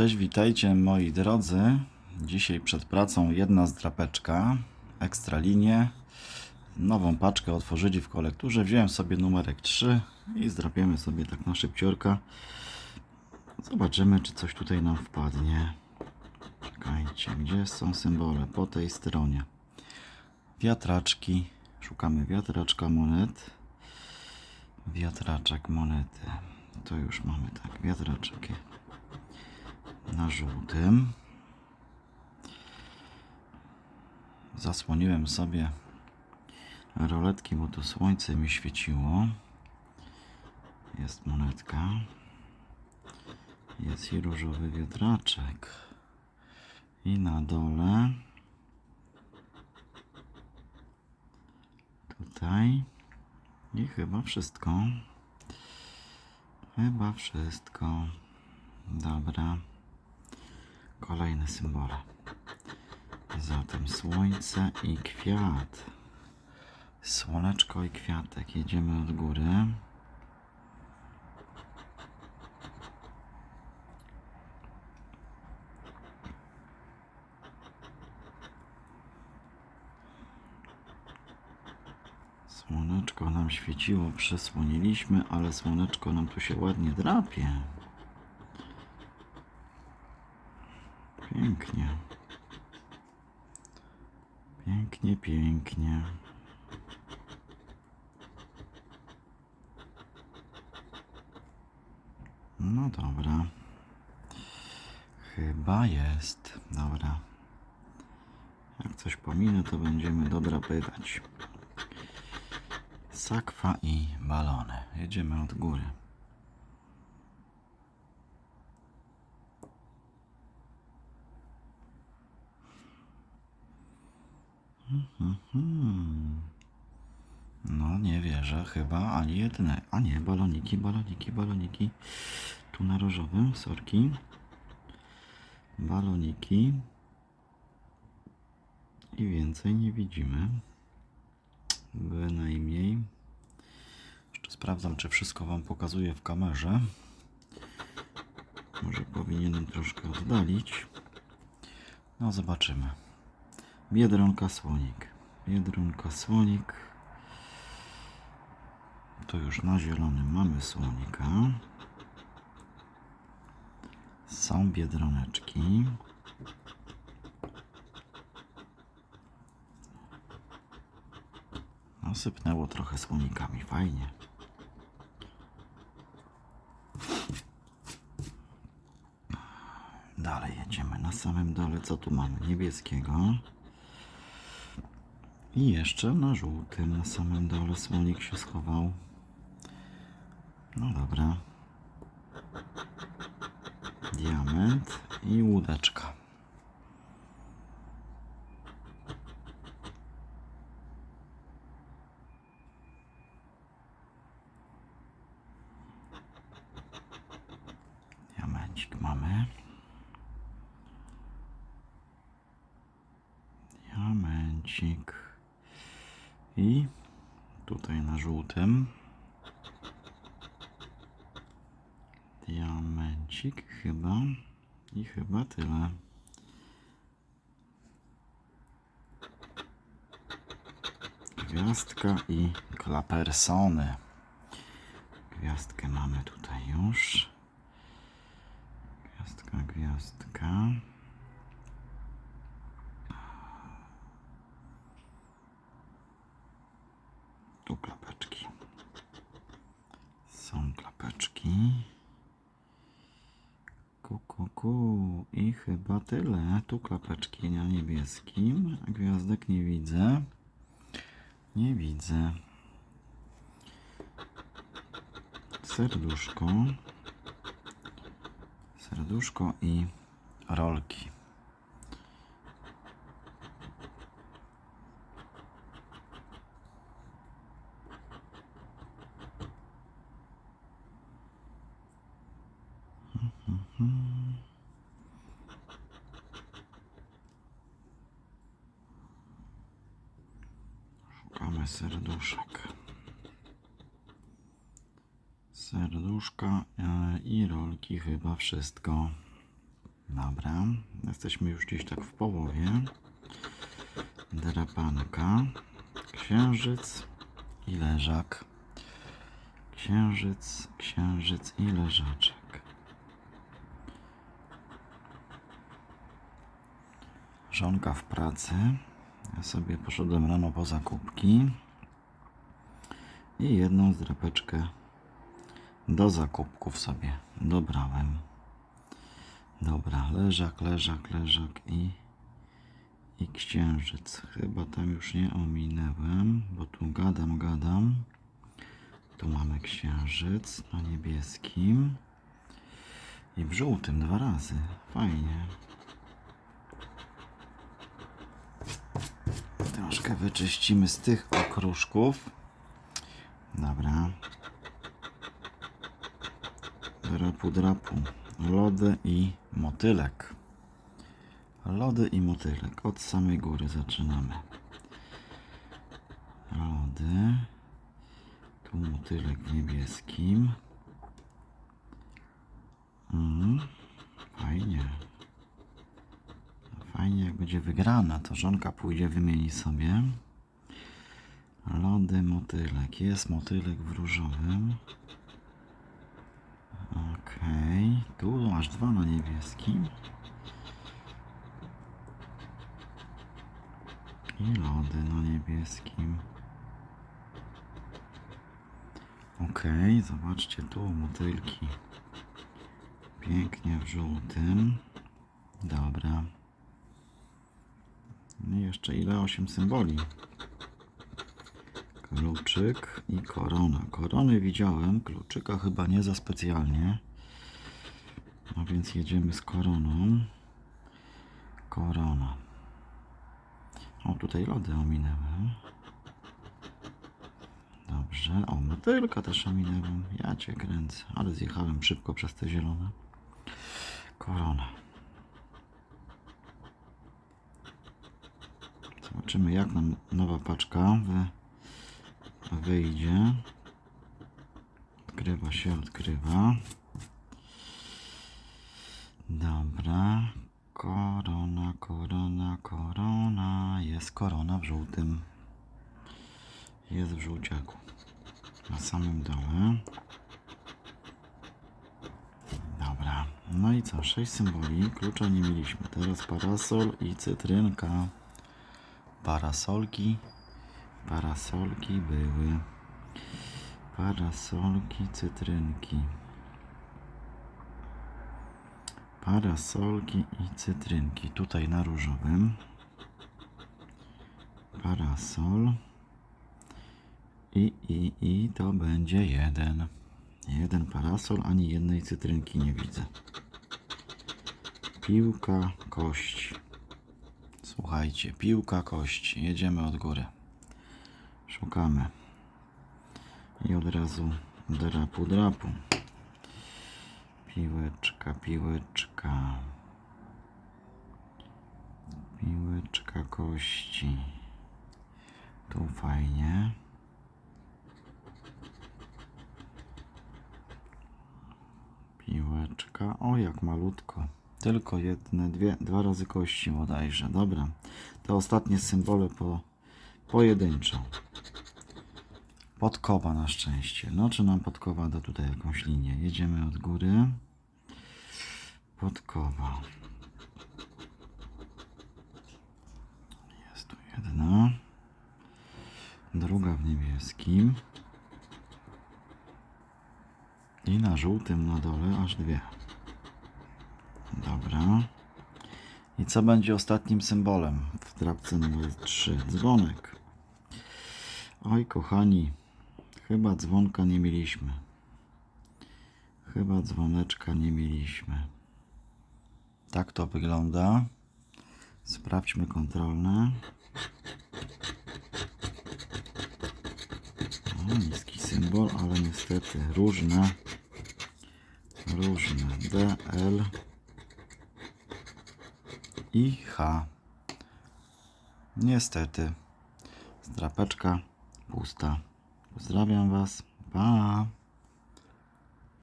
Cześć, witajcie moi drodzy. Dzisiaj przed pracą jedna zdrapeczka, ekstra linie. Nową paczkę otworzyli w kolekturze. Wziąłem sobie numerek 3 i zdrapiemy sobie tak na szybciorka. Zobaczymy, czy coś tutaj nam wpadnie. Czekajcie, gdzie są symbole? Po tej stronie. Wiatraczki. Szukamy wiatraczka monet. Wiatraczek monety. To już mamy tak, wiatraczek na żółtym. Zasłoniłem sobie roletki, bo to słońce mi świeciło. Jest monetka. Jest i różowy wiatraczek. I na dole tutaj i chyba wszystko. Chyba wszystko. Dobra. Kolejne symbole. Zatem słońce i kwiat. Słoneczko i kwiatek. Jedziemy od góry. Słoneczko nam świeciło, przesłoniliśmy, ale słoneczko nam tu się ładnie drapie. Pięknie. Pięknie, pięknie. No dobra. Chyba jest. Dobra. Jak coś pominę, to będziemy dodrapywać. Sakwa i balony. Jedziemy od góry. No nie wierzę chyba ani jedne. A nie, baloniki, baloniki, baloniki. Tu na różowym, sorki. Baloniki. I więcej nie widzimy. Bynajmniej. Jeszcze sprawdzam, czy wszystko Wam pokazuję w kamerze. Może powinienem troszkę oddalić. No zobaczymy. Biedronka słonik. Biedronka słonik. Tu już na zielonym mamy słonika. Są biedroneczki. No, sypnęło trochę słonikami. Fajnie. Dalej jedziemy. Na samym dole co tu mamy? Niebieskiego. I jeszcze na żółtym, na samym dole słonik się schował. No dobra. Diament i łódeczka. Diamencik mamy. Diamencik. I tutaj na żółtym. Diamencik chyba. I chyba tyle. Gwiazdka i klapersony. Gwiazdkę mamy tutaj już. Gwiazdka, gwiazdka. Tu klapeczki. Są klapeczki. Ku, ku. I chyba tyle. Tu klapeczki na niebieskim. Gwiazdek nie widzę. Nie widzę. Serduszko. Serduszko i rolki. Szukamy serduszek. Serduszka e, i rolki chyba wszystko. Dobra, jesteśmy już gdzieś tak w połowie. Drapanka, księżyc i leżak. Księżyc, księżyc i leżaczek. Żonka w pracy. Ja sobie poszedłem rano po zakupki. I jedną zdrapeczkę do zakupków sobie dobrałem. Dobra, leżak, leżak, leżak i, i księżyc. Chyba tam już nie ominęłem, bo tu gadam, gadam. Tu mamy księżyc na niebieskim i w żółtym dwa razy. Fajnie. Troszkę wyczyścimy z tych okruszków. Dobra. Drapu, drapu. Lody i motylek. Lody i motylek. Od samej góry zaczynamy. Lody. Tu motylek w niebieskim. Mhm. Fajnie. Fajnie, jak będzie wygrana, to żonka pójdzie, wymieni sobie. Lody, motylek. Jest motylek w różowym. Okej. Tu masz dwa na niebieskim. I lody na niebieskim. Okej, zobaczcie tu motylki. Pięknie w żółtym. Dobra. No i jeszcze ile? 8 symboli. Kluczyk i korona. Korony widziałem, kluczyka chyba nie za specjalnie. No więc jedziemy z koroną. Korona. O, tutaj lody ominęłem. Dobrze. O, motylka też ominęłem. Ja cię kręcę, ale zjechałem szybko przez te zielone. Korona. Zobaczymy jak nam nowa paczka wy, wyjdzie. Odkrywa się, odkrywa. Dobra. Korona, korona, korona. Jest korona w żółtym. Jest w żółciaku. Na samym dole. Dobra. No i co? Sześć symboli. Klucza nie mieliśmy. Teraz parasol i cytrynka. Parasolki. Parasolki były. Parasolki, cytrynki. Parasolki i cytrynki. Tutaj na różowym. Parasol. I, i, i to będzie jeden. Jeden parasol, ani jednej cytrynki nie widzę. Piłka, kość. Słuchajcie, piłka, kość. Jedziemy od góry. Szukamy. I od razu drapu, drapu. Piłeczka, piłeczka. Piłeczka kości. Tu fajnie. Piłeczka. O, jak malutko. Tylko jedne, dwie, dwa razy kości bodajże. Dobra. Te ostatnie symbole po, pojedynczo. Podkowa na szczęście. No, czy nam podkowa da tutaj jakąś linię? Jedziemy od góry. Podkowa. Jest tu jedna. Druga w niebieskim. I na żółtym na dole aż dwie. Dobra. I co będzie ostatnim symbolem w drapce numer 3? Dzwonek. Oj, kochani, chyba dzwonka nie mieliśmy. Chyba dzwoneczka nie mieliśmy. Tak to wygląda. Sprawdźmy kontrolne. O, niski symbol, ale niestety różne. Różne. D, L i H. Niestety. Strapeczka pusta. Pozdrawiam Was. Pa.